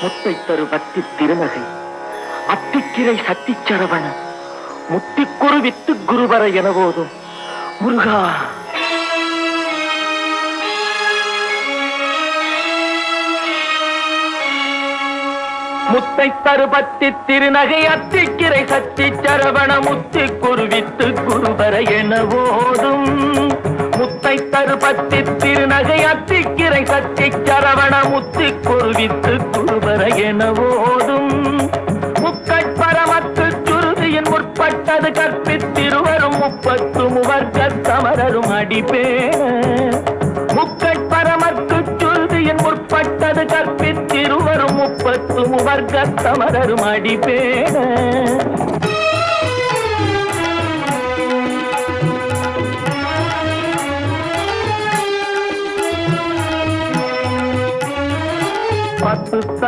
முத்தை தரு பக்தி திருநகை. அத்திக்கிரை சத்திச்சரவண முத்திக்குரு வித்து குருவர என போதும் முருகா முத்தை தருபத்தி திருநகை அத்திக்கிரை சத்தி சரவண. முத்தி குருவித்து குருவர என போதும் முத்தை தருபத்தி திருநகை அத்திக்கிரை சத்தி சரவண. முத்தி குருவித்து என ஓதும். முக்கட்பரமத்து சுருதியின் முற்பட்டது கற்பித்திருவரும் முப்பத்து முவர்க்க தமரரும் அடிப்பே. முக்கட்பரமத்து சுருதியின் முற்பட்டது கற்பித்திருவரும் முப்பத்து முவர்க்க தமரரும் அடிப்பேன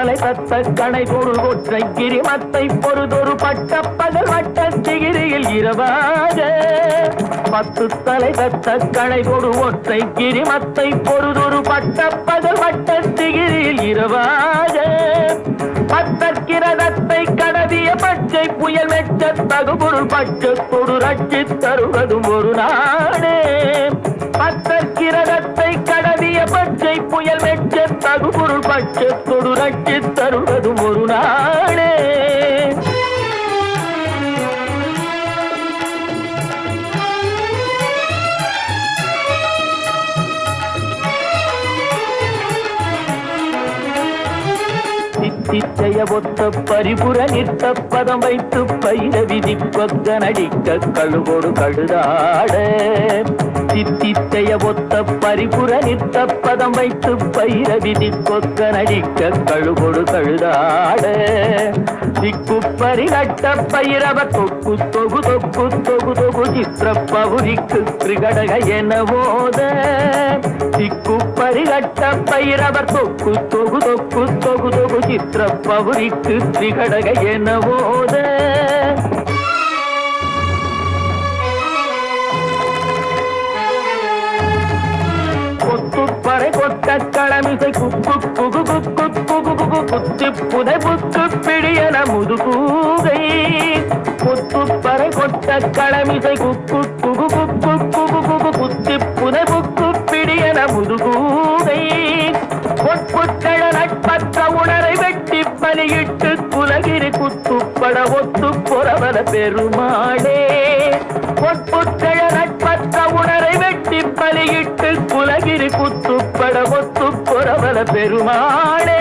மாலை தத்த கணை பொருள் ஒற்றை கிரிமத்தை பொறுதொரு பட்ட பகல் வட்ட சிகிரியில் இரவாக. பத்து தலை தத்த கணை பொரு ஒற்றை கிரிமத்தை பொறுதொரு பட்ட பகல் வட்ட சிகிரியில் இரவாக. பத்தற்கிரதத்தை கடதிய பச்சை புயல் மெச்ச தகுபொருள் பட்சத்தொடு ரட்சி தருவதும் ஒரு நாடே. பத்தற்கிரதத்தை கடவிய பச்சை புயல் மெச்ச தகுபொருள் பட்சத்தொடு ரட்சி தருவதும் ஒரு நாள். சிச்சைய ஒத்த பரிபுற நிற்க பதம் வைத்து பயிர விதி கொக்க நடிக்க கழுவோடு கழுதாட. சித்திச்சய ஒத்த பரிபுற நிற்க பதம் வைத்து பயிர விதி கொக்க நடிக்க கழுவோடு கழுதாட. திக்குப்பரி நட்ட பயிரவ தொக்கு தொகு தொக்கு தொகு தொகு சித்திர பகுதிக்கு திரிகடக என போத திக்குப்பரி நட்ட பயிரவர் தொக்கு தொகு தொக்கு தொகு தொகு சித்திர பவுரிக்கு திகடக என கொத்துப்பறை கொத்த களமிசை குக்கு குகு குக்கு குகு குகு குத்தி புதை புக்கு பிடியன முதுகூகை. கொத்துப்பறை கொத்த களமிசை குக்கு பலியிட்டு குலகிரி குத்துப்பட ஒத்து புறவர பெருமாளே. பொற்புத்தழ நட்பற்ற உணரை வெட்டி பலியிட்டு குலகிரி குத்துப்பட ஒத்து புறவர பெருமாளே.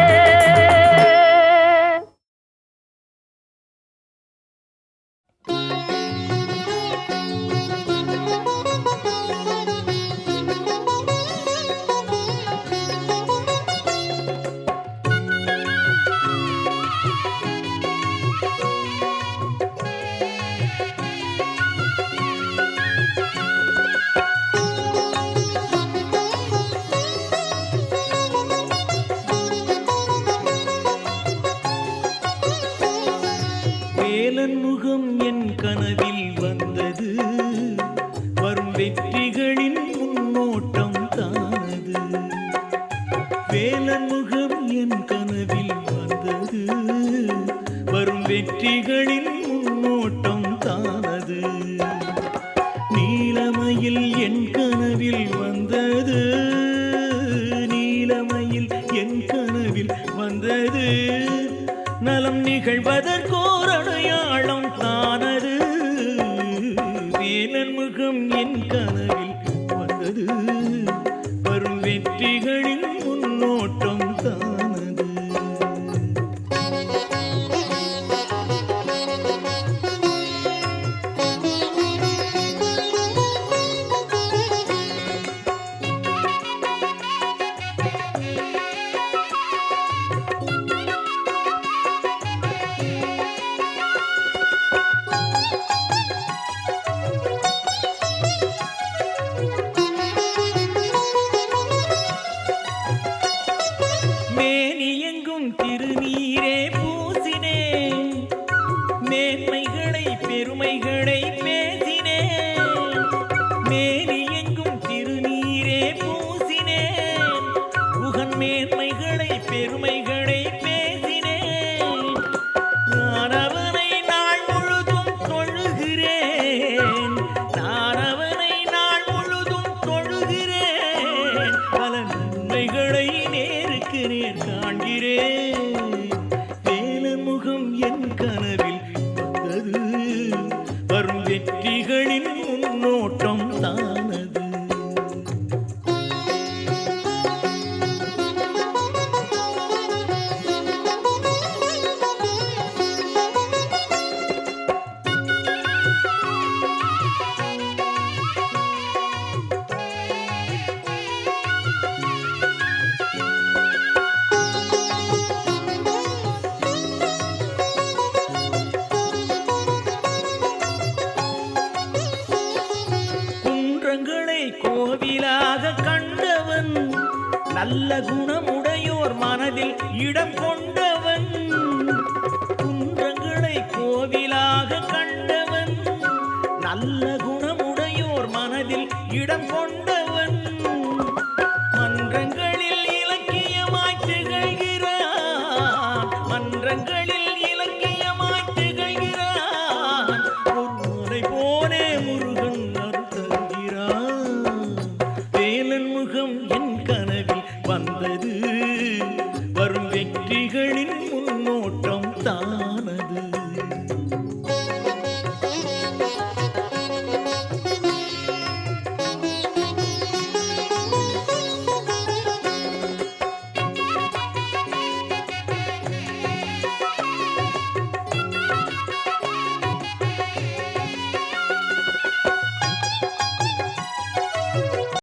நீலமயில் என் கனவில் வந்தது. நீலமயில் என் கனவில் வந்தது. நலம் நிகழ்வதற்கோர் அடையாளம் தானது வேலன் முகம் என் கனவில் மேனி திருநீரே பூசினே. மேன்மைகளை பெருமைகளை பேசினே. மேனி எங்கும் திருநீரே பூசினே. உகன் மேன்மைகளை பெருமை நேருக்கு காண்கிறேன். வேலன் முகம் என் கனவில் வந்தது. வரும் வெற்றி கண்டவன் நல்ல குணமுடையோர் மனதில் இடம் கொண்டவன். குன்றங்களை கோவிலாக கண்டவன் நல்ல குணமுடையோர் மனதில் இடம் கொண்டவன். மன்றங்களில் இலக்கியமாய் திகழ்கிறான் மன்றங்களில்